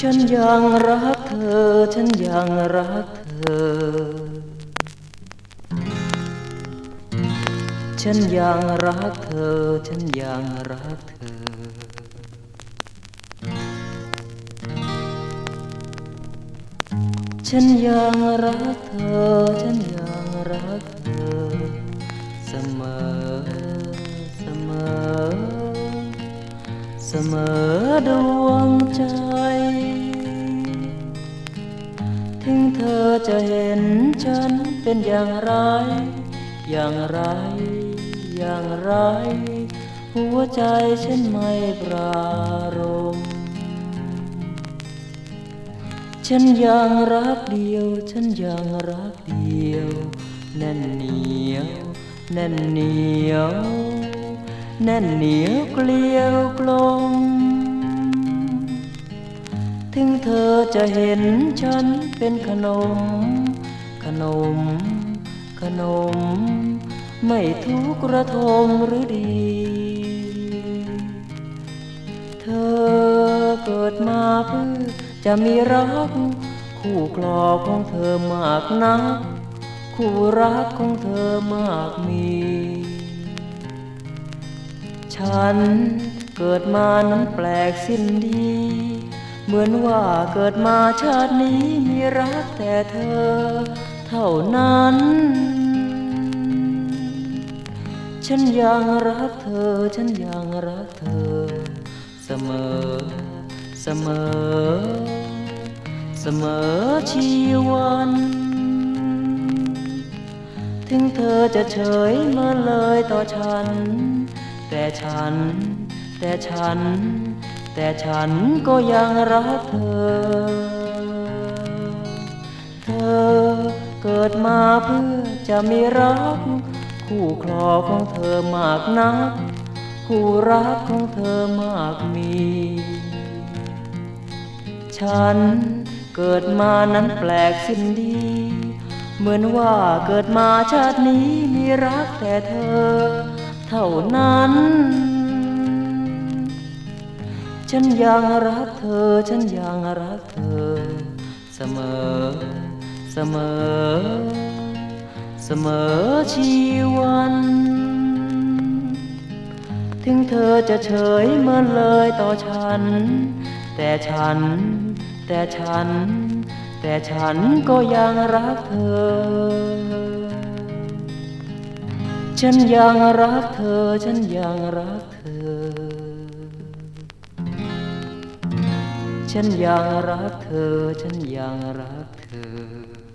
ฉันยังรักเธอ ฉันยังรักเธอ ฉันยังรักเธอ ฉันยังรักเธอ ฉันยังรักเธอ ฉันยังรักเธอ เสมอ เสมอ เสมอดวงใจ ถึงเธอจะเห็นฉันเป็นอย่างไร อย่างไร อย่างไร หัวใจฉันไม่ปรารมฉันยังรักเดียว ฉันยังรักเดียว แน่นเหนียว แน่นเหนียว แน่นเหนียวเกลียวกลม ถึงเธอจะเห็นฉันเป็นขนม ขนม ขนม ไม่ทุกระทมหรือดี เธอเกิดมาเพื่อจะมีรัก คู่ครอของเธอมากนัก คู่รักของเธอมากมี ฉันเกิดมานั้นแปลกสิ้นดี เหมือนว่าเกิดมาชาตินี้มีรักแต่เธอ เท่านั้น ฉันยังรักเธอ ฉันยังรักเธอ เสมอ เสมอ เสมอชีวันถึงเธอจะเฉยเมื่อเลยต่อฉัน แต่ฉัน แต่ฉัน แต่ฉันก็ยังรักเธอ เธอเกิดมาเพื่อจะมีรัก คู่ครองของเธอมากนัก คู่รักของเธอมากมี ฉันเกิดมานั้นแปลกสิ้นดี เหมือนว่าเกิดมาชาตินี้มีรักแต่เธอ เท่านั้น ฉันยังรักเธอ ฉันยังรักเธอ เสมอ เสมอ เสมอชีวัน ถึงเธอจะเฉยเมื่อเลยต่อฉัน แต่ฉัน แต่ฉัน แต่ฉันก็ยังรักเธอ ฉันยังรักเธอ ฉันยังรักเธอ ฉันยังรักเธอ ฉันยังรักเธอ